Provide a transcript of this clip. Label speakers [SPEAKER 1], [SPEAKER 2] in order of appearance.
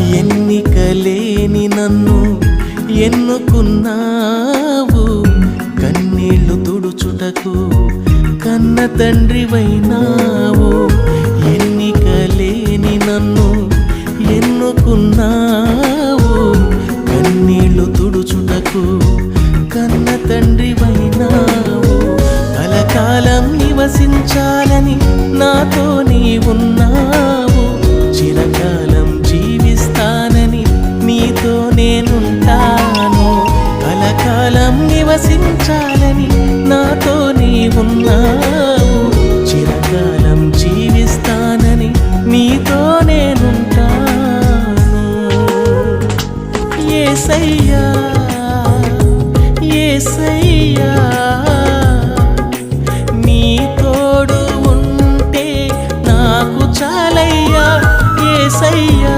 [SPEAKER 1] ఎన్నికలేని నన్ను ఎన్నుకున్నావు? కన్నీళ్ళు తుడుచుటకు కన్న తండ్రివైనావు. ఎన్నికలేని నన్ను ఎన్నుకున్నావు? కన్నీళ్ళు తుడుచుటకు కన్న తండ్రివైనావు. కలకాలం నివసించాలని నాతో పరవశించాలని నాతో నీ ఉన్నావు చిరకాలం జీవిస్తానని నీతో నేనుంటాను. ఏసయ్యా ఏసయ్యా నీతోడు ఉంటే నాకు చాలయ్యా. ఏసయ్యా